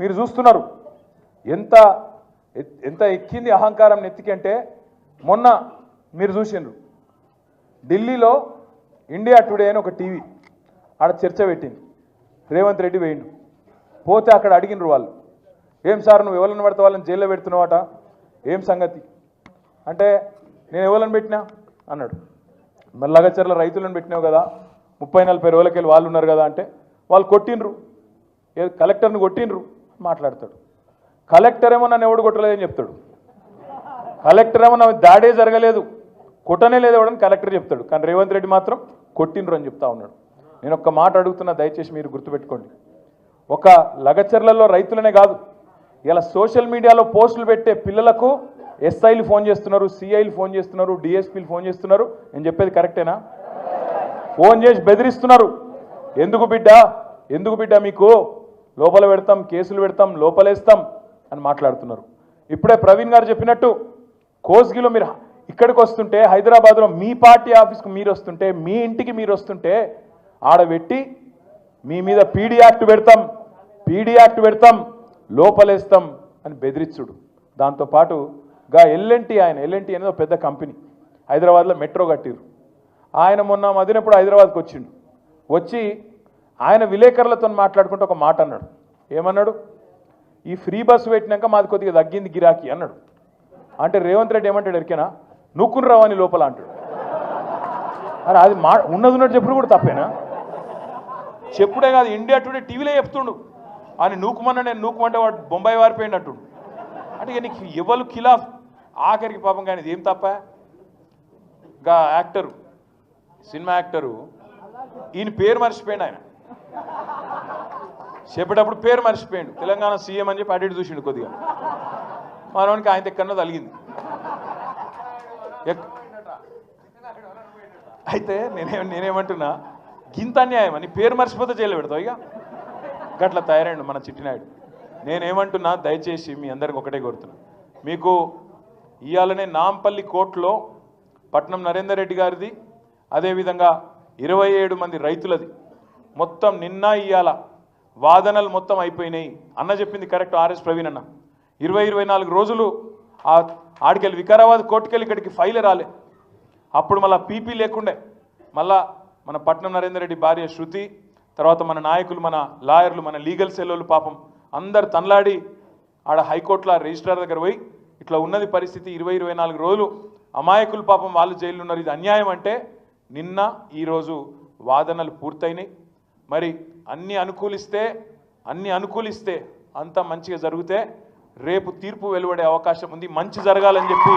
మీరు చూస్తున్నారు. ఎంత ఎంత ఎక్కింది అహంకారం నెత్తికి అంటే మొన్న మీరు చూసిండ్రు. ఢిల్లీలో ఇండియా టుడే అని ఒక టీవీ ఆడ చర్చ పెట్టింది. రేవంత్ రెడ్డి వేయండు పోతే అక్కడ అడిగినరు వాళ్ళు ఏం సార్ నువ్వు ఎవరిని పడితే వాళ్ళని జైల్లో పెడుతున్నావాట? ఏం సంగతి? అంటే నేను ఎవరిని పెట్టినా? అన్నాడు. మరి లగచర్ల రైతులను పెట్టినావు కదా ముప్పై నలభై రోజులకి వెళ్ళి వాళ్ళు ఉన్నారు కదా అంటే వాళ్ళు కొట్టిండ్రు. ఏ కలెక్టర్ని కొట్టిండ్రు. మాట్లాడతాడు. కలెక్టర్ ఏమో నన్ను ఎవడు కొట్టలేదని చెప్తాడు. కలెక్టర్ ఏమో నా దాడే జరగలేదు. కొట్టనే లేదు ఎవడని కలెక్టర్ చెప్తాడు. కానీ రేవంత్ రెడ్డి మాత్రం కొట్టిండ్రు అని చెప్తా ఉన్నాడు. నేను ఒక్క మాట అడుగుతున్నా దయచేసి మీరు గుర్తుపెట్టుకోండి. ఒక లగచర్లలో రైతులనే కాదు ఇలా సోషల్ మీడియాలో పోస్టులు పెట్టే పిల్లలకు ఎస్ఐలు ఫోన్ చేస్తున్నారు సిఐలు ఫోన్ చేస్తున్నారు డిఎస్పీలు ఫోన్ చేస్తున్నారు. నేను చెప్పేది కరెక్టేనా? ఫోన్ చేసి బెదిరిస్తున్నారు. ఎందుకు బిడ్డ? ఎందుకు బిడ్డ మీకు? లోపల పెడతాం కేసులు పెడతాం లోపలేస్తాం అని మాట్లాడుతున్నారు. ఇప్పుడే ప్రవీణ్ గారు చెప్పినట్టు కోస్గిలో మీరు ఇక్కడికి వస్తుంటే హైదరాబాద్లో మీ పార్టీ ఆఫీస్కి మీరు వస్తుంటే మీ ఇంటికి మీరు వస్తుంటే ఆడబెట్టి మీ మీద పీడీ యాక్ట్ పెడతాం పీడీ యాక్ట్ పెడతాం లోపలేస్తాం అని బెదిరించుడు దాంతోపాటు గా ఎల్ఎన్టీ ఆయన ఎల్ఎన్టీ అనేది ఒక పెద్ద కంపెనీ హైదరాబాద్లో మెట్రో కట్టిరు ఆయన మొన్న మదినప్పుడు హైదరాబాద్కి వచ్చిండు. వచ్చి ఆయన విలేకరులతో మాట్లాడుకుంటూ ఒక మాట అన్నాడు. ఏమన్నాడు? ఈ ఫ్రీ బస్సు పెట్టినాక మాది కొద్దిగా తగ్గింది గిరాకీ అన్నాడు. అంటే రేవంత్ రెడ్డి ఏమంటాడు ఎరికేనా? నూకుని రావని లోపల అంటాడు. అరే అది మా ఉన్నది ఉన్నట్టు చెప్పుడు కూడా తప్పేనా? చెప్పుడే కాదు ఇండియా టుడే టీవీలో చెప్తుండు. అని నూకుమన్నా నేను నూకుమంటే వాడు బొంబాయి వారిపోయినట్టు అంటే నీకు ఎవరు ఖిలాఫ్ ఆఖరికి పాపం కానీ ఇది ఏం తప్ప? గా యాక్టరు సినిమా యాక్టరు ఈయన పేరు మర్చిపోయింది ఆయన. చెప్పేటప్పుడు పేరు మర్చిపోయాడు. తెలంగాణ సీఎం అని చెప్పి అడిగి చూసిండు కొద్దిగా. మనోనికి ఆయన ఎక్కడో తలిగింది అయితే నేనే నేనేమంటున్నా గింత అన్యాయం అని పేరు మర్చిపోతే జైలు పెడతావు ఇక. గట్ల తయారైండు మన చిట్టినాయుడు. నేనేమంటున్నా దయచేసి మీ అందరికి ఒకటే కోరుతున్నా. మీకు ఇవాళనే నాంపల్లి కోర్టులో పట్నం నరేందర్ రెడ్డి గారిది అదేవిధంగా ఇరవై ఏడు మంది రైతులది. మొత్తం నిన్న ఇవాళ వాదనలు మొత్తం అయిపోయినాయి. అన్న చెప్పింది కరెక్ట్ ఆర్ఎస్ ప్రవీణ్ అన్న. ఇరవై ఇరవై నాలుగు రోజులు ఆ ఆడికెళ్ళి వికారాబాద్ కోర్టుకెళ్ళి ఇక్కడికి ఫైల్ రాలే. అప్పుడు మళ్ళీ పీపీ లేకుండే. మళ్ళా మన పట్నం నరేందర్ రెడ్డి భార్య శృతి తర్వాత మన నాయకులు మన లాయర్లు మన లీగల్ సెల్లోళ్ళు పాపం అందరు తనలాడి ఆడ హైకోర్టులో రిజిస్ట్రార్ దగ్గర పోయి ఇట్లా ఉన్నది పరిస్థితి ఇరవై ఇరవై నాలుగు రోజులు. అమాయకులు పాపం వాళ్ళు జైలు ఉన్నారు. ఇది అన్యాయం అంటే నిన్న ఈరోజు వాదనలు పూర్తయినాయి. మరి అన్ని అనుకూలిస్తే అన్ని అనుకూలిస్తే అంతా మంచిగా జరిగితే రేపు తీర్పు వెలువడే అవకాశం ఉంది. మంచి జరగాలని చెప్పి